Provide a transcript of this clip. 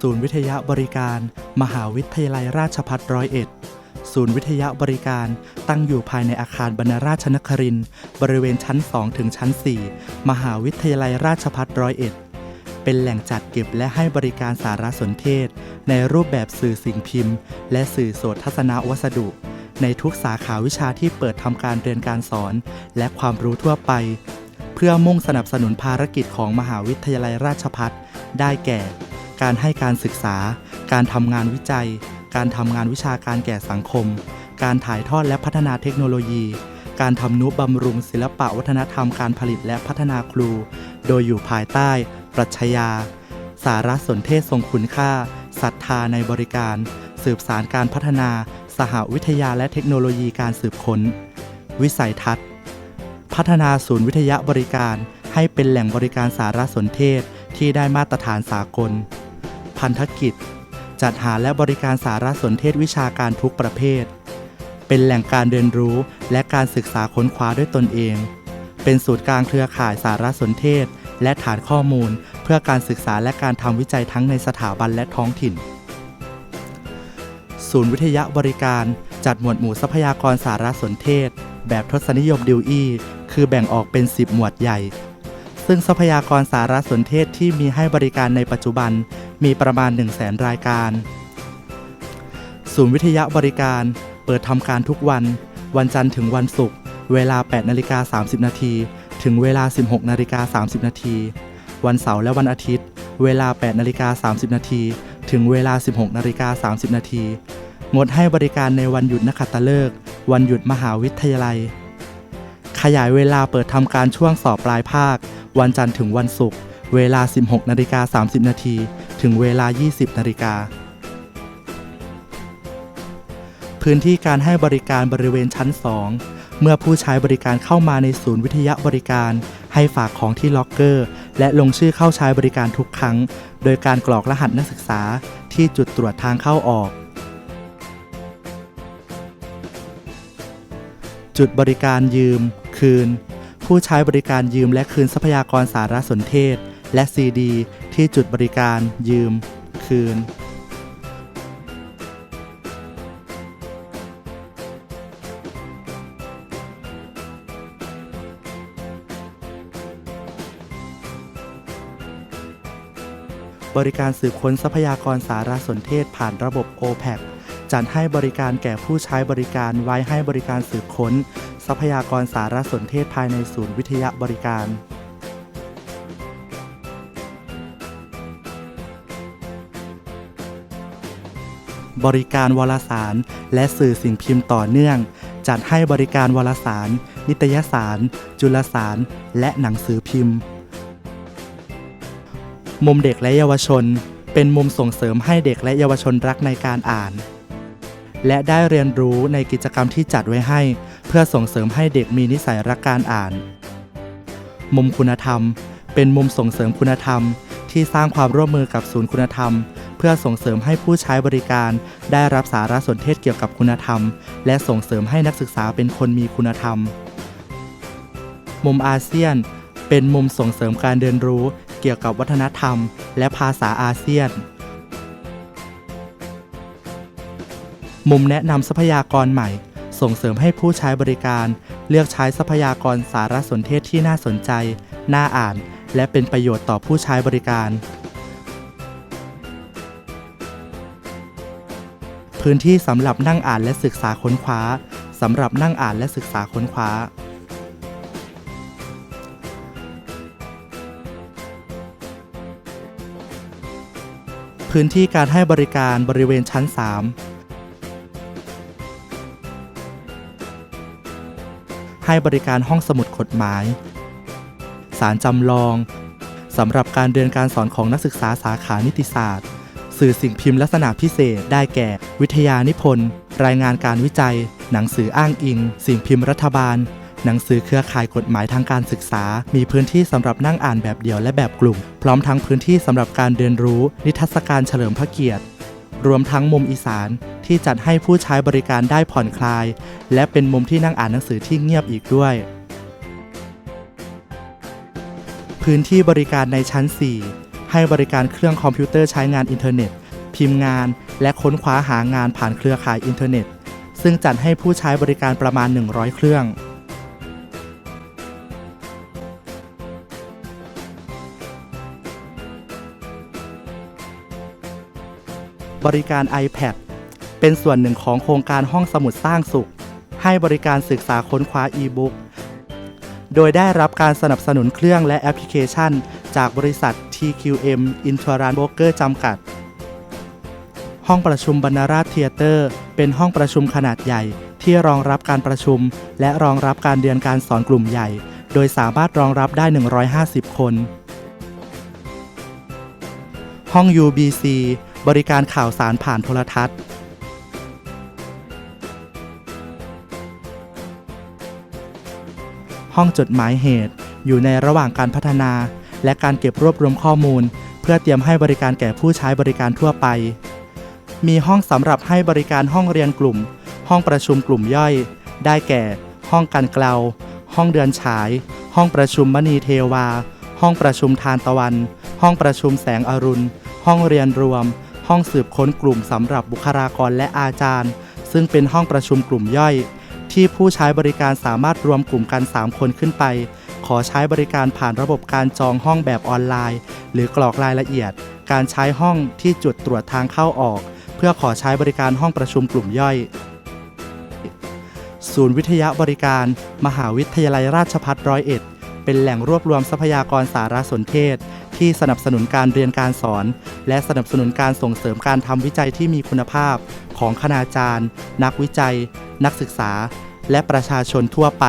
ศูนย์วิทยาบริการ มหาวิทยาลัยราชภัฏร้อยเอ็ด ศูนย์วิทยาบริการตั้งอยู่ภายในอาคารบรรณราชนครินบริเวณชั้น 2 ถึงชั้น 4 มหาวิทยาลัยราชภัฏร้อยเอ็ด เป็นแหล่งจัดเก็บและให้บริการสารสนเทศ ในรูปแบบสื่อสิ่งพิมพ์ และสื่อโสตทัศนวัสดุ ในทุกสาขาวิชาที่เปิดทำการเรียนการสอน และความรู้ทั่วไป เพื่อมุ่งสนับสนุนภารกิจของมหาวิทยาลัยราชภัฏได้แก่ การให้การศึกษา การทำงานวิจัย การทำงานวิชาการแก่สังคม การถ่ายทอดและพัฒนาเทคโนโลยี การทำนุบำรุงศิลปะวัฒนธรรมการผลิตและพัฒนาครู โดยอยู่ภายใต้ ปรัชญา สารสนเทศทรงคุณค่าศรัทธาในบริการ สืบสารการพัฒนา สหวิทยาและเทคโนโลยีการสืบค้น วิสัยทัศน์ พัฒนาศูนย์วิทยาบริการให้เป็นแหล่งบริการสารสนเทศที่ได้มาตรฐานสากล พันธกิจ จัดหาและบริการสารสนเทศวิชาการทุกประเภท เป็นแหล่งการเรียนรู้และการศึกษาค้นคว้าด้วยตนเอง เป็นศูนย์กลางเครือข่ายสารสนเทศ และฐานข้อมูล เพื่อการศึกษาและการทำวิจัยทั้งในสถาบันและท้องถิ่น ศูนย์วิทยาบริการจัดหมวดหมู่ทรัพยากรสารสนเทศ แบบทศนิยมดิวอีคือแบ่งออกเป็น 10 หมวดใหญ่ ซึ่งทรัพยากรสารสนเทศที่มีให้บริการในปัจจุบัน มีประมาณ 1 0 0 0 0แสนรายการ ศูนย์วิทยาบริการเปิดทำการทุกวัน วันจันทร์ถึงวันศุกร์เวลา 8นาฬิกา30 นาทีถึงเวลา 16นาฬิกา30 นาทีวันเสาร์และวันอาทิตย์ เวลา 8นาฬิกา30 นาทีถึงเวลา 16นาฬิกา30 นาทีงดให้บริการในวันหยุดนักขัตฤกษ์วันหยุดมหาวิทยาลัย ขยายเวลาเปิดทำการช่วงสอบปลายภาค วันจันทร์ถึงวันศุกร์เวลา 16นาฬิกา30 นาที ถึงเวลา 20 นาฬิกา พื้นที่การให้บริการบริเวณชั้น 2 เมื่อผู้ใช้บริการเข้ามาในศูนย์วิทยาบริการ ให้ฝากของที่ล็อกเกอร์ และลงชื่อเข้าใช้บริการทุกครั้ง โดยการกรอกรหัสนักศึกษาที่จุดตรวจทางเข้าออก จุดบริการยืม คืน ผู้ใช้บริการยืมและคืนทรัพยากรสารสนเทศ และซีดีที่จุดบริการยืม คืน บริการสืบค้นทรัพยากรสารสนเทศผ่านระบบ OPAC จัดให้บริการแก่ผู้ใช้บริการไว้ให้บริการสืบค้น ทรัพยากรสารสนเทศภายในศูนย์วิทยาบริการ บริการวารสาร และสื่อสิ่งพิมพ์ต่อเนื่อง จัดให้บริการวารสาร นิตยสาร จุลสาร และหนังสือพิมพ์ มุมเด็กและเยาวชน เป็นมุมส่งเสริมให้เด็กและเยาวชนรักในการอ่าน และได้เรียนรู้ในกิจกรรมที่จัดไว้ให้ เพื่อส่งเสริมให้เด็กมีนิสัยรักการอ่าน มุมคุณธรรม เป็นมุมส่งเสริมคุณธรรมที่สร้างความร่วมมือกับศูนย์คุณธรรม เพื่อส่งเสริมให้ผู้ใช้บริการ ได้รับสารสนเทศเกี่ยวกับคุณธรรม และส่งเสริมให้นักศึกษาเป็นคนมีคุณธรรม มุมอาเซียน เป็นมุมส่งเสริมการเรียนรู้เกี่ยวกับวัฒนธรรม และภาษาอาเซียน มุมแนะนำทรัพยากรใหม่ ส่งเสริมให้ผู้ใช้บริการ เลือกใช้ทรัพยากรสารสนเทศที่น่าสนใจ น่าอ่าน และเป็นประโยชน์ต่อผู้ใช้บริการ พื้นที่สำหรับนั่งอ่านและศึกษาค้นคว้าสำหรับนั่งอ่านและศึกษาค้นคว้า พื้นที่การให้บริการบริเวณชั้น 3 ให้บริการห้องสมุดกฎหมาย สารจำลองสำหรับการเรียนการสอนของนักศึกษาสาขานิติศาสตร์ สื่อสิ่งพิมพ์ลักษณะพิเศษได้แก่ วิทยานิพนธ์ รายงานการวิจัย หนังสืออ้างอิง สิ่งพิมพ์รัฐบาล หนังสือเครือข่ายกฎหมายทางการศึกษา มีพื้นที่สำหรับนั่งอ่านแบบเดี่ยวและแบบกลุ่ม พร้อมทั้งพื้นที่สำหรับการเรียนรู้ นิทรรศการเฉลิมพระเกียรติ รวมทั้งมุมอีสานที่จัดให้ผู้ใช้บริการได้ผ่อนคลาย และเป็นมุมที่นั่งอ่านหนังสือที่เงียบอีกด้วย พื้นที่บริการในชั้น 4 ให้บริการเครื่องคอมพิวเตอร์ใช้งานอินเทอร์เน็ต พิมพ์งาน และค้นคว้าหางานผ่านเครือข่ายอินเทอร์เน็ต ซึ่งจัดให้ผู้ใช้บริการประมาณ 100 เครื่อง บริการ iPad เป็นส่วนหนึ่งของโครงการห้องสมุดสร้างสุข ให้บริการศึกษาค้นคว้าอีบุ๊กโดยได้รับการสนับสนุนเครื่องและแอปพลิเคชัน จากบริษัท TQM i n t e r a n Broker จำกัด ห้องประชุมบรรณราชเทยเตอร์ เป็นห้องประชุมขนาดใหญ่ที่รองรับการประชุม และรองรับการเรียนการสอนกลุ่มใหญ่ โดยสามารถรองรับได้ 150 คน ห้อง UBC บริการข่าวสารผ่านโทรทัศน์ ห้องจดหมายเหตุอยู่ในระหว่างการพัฒนา และการเก็บรวบรวมข้อมูล เพื่อเตรียมให้บริการแก่ผู้ใช้บริการทั่วไป มีห้องสำหรับให้บริการห้องเรียนกลุ่ม ห้องประชุมกลุ่มย่อย ได้แก่ ห้องการเกลาห้องเดือนฉาย ห้องประชุมมณีเทวา ห้องประชุมทานตะวัน ห้องประชุมแสงอรุณ ห้องเรียนรวม ห้องสืบค้นกลุ่มสำหรับบุคลากรและอาจารย์ ซึ่งเป็นห้องประชุมกลุ่มย่อย ที่ผู้ใช้บริการสามารถรวมกลุ่มกัน 3 คนขึ้นไป ขอใช้บริการผ่านระบบการจองห้องแบบออนไลน์ หรือกรอกรายละเอียด การใช้ห้องที่จุดตรวจทางเข้าออก เพื่อขอใช้บริการห้องประชุมกลุ่มย่อย ศูนย์วิทยาบริการ มหาวิทยาลัยราชภัฏร้อยเอ็ดเป็นแหล่งรวบรวมทรัพยากรสารสนเทศ ที่สนับสนุนการเรียนการสอน และสนับสนุนการส่งเสริมการทำวิจัยที่มีคุณภาพของคณาจารย์ นักวิจัย นักศึกษา และประชาชนทั่วไป